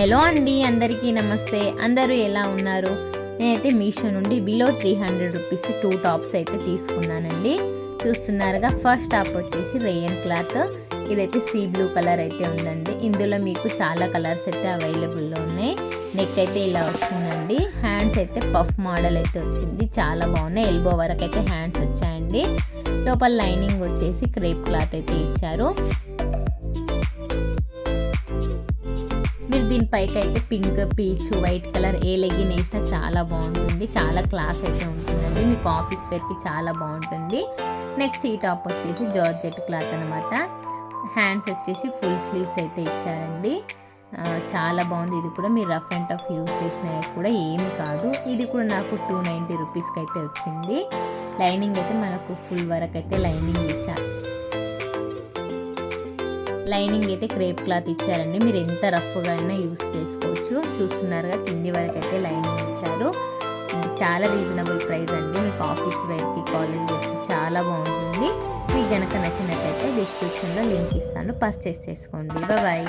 Hello అండి అందరికీ నమస్తే. అందరూ ఎలా ఉన్నారు? నేనైతే మీషో నుండి below three hundred rupees two tops అయితే తీసుకున్నానండి. చూస్తున్నారుగా ఫస్ట్ టాప్ వచ్చేసి రేయన్ క్లాత్. ఇదైతే సీ బ్లూ కలర్ అయితే ఉందండి. ఇందులో మీకు చాలా కలర్స్ అయితే అవైలబుల్లో ఉన్నాయి. నెక్ అయితే ఇలా వచ్చిందండి హ్యాండ్స్ అయితే పఫ్ మోడల్ అయితే వచ్చింది. చాలా బాగున్నాయి. ఎల్బో వరకు అయితే హ్యాండ్స్ వచ్చాయండి. లోపల లైనింగ్ వచ్చేసి క్రేప్ క్లాత్ అయితే ఇచ్చారు. మీరు దీనిపైకి అయితే పింక్ పీచ్ వైట్ కలర్ ఏ లెగ్గిన్ వేసినా చాలా బాగుంటుంది. చాలా క్లాస్ అయితే ఉంటుందండి. మీకు ఆఫీస్ వేర్కి చాలా బాగుంటుంది. నెక్స్ట్ ఈ టాప్ వచ్చేసి జార్జెట్ క్లాత్ అనమాట హ్యాండ్స్ వచ్చేసి ఫుల్ స్లీవ్స్ అయితే ఇచ్చారండి. చాలా బాగుంది. ఇది కూడా మీరు రఫ్ అండ్ టఫ్ యూజ్ చేసినా కూడా ఏమి కాదు. ఇది కూడా నాకు టూ నైంటీ రూపీస్కి అయితే వచ్చింది. లైనింగ్ అయితే మనకు ఫుల్ వరకు అయితే లైనింగ్ ఇచ్చారు. లైనింగ్ అయితే క్రేప్ క్లాత్ ఇచ్చారండి. మీరు ఎంత రఫ్గా అయినా యూస్ చేసుకోవచ్చు. చూస్తున్నారుగా కింది వరకు అయితే లైనింగ్ ఇచ్చారు. చాలా రీజనబుల్ ప్రైస్ అండి. మీకు ఆఫీస్ వేర్కి కాలేజ్ వేర్కి చాలా బాగుంటుంది. మీకు కనుక నచ్చినట్లయితే డిస్క్రిప్షన్లో లింక్ ఇస్తాను. పర్చేస్ చేసుకోండి. బాయ్.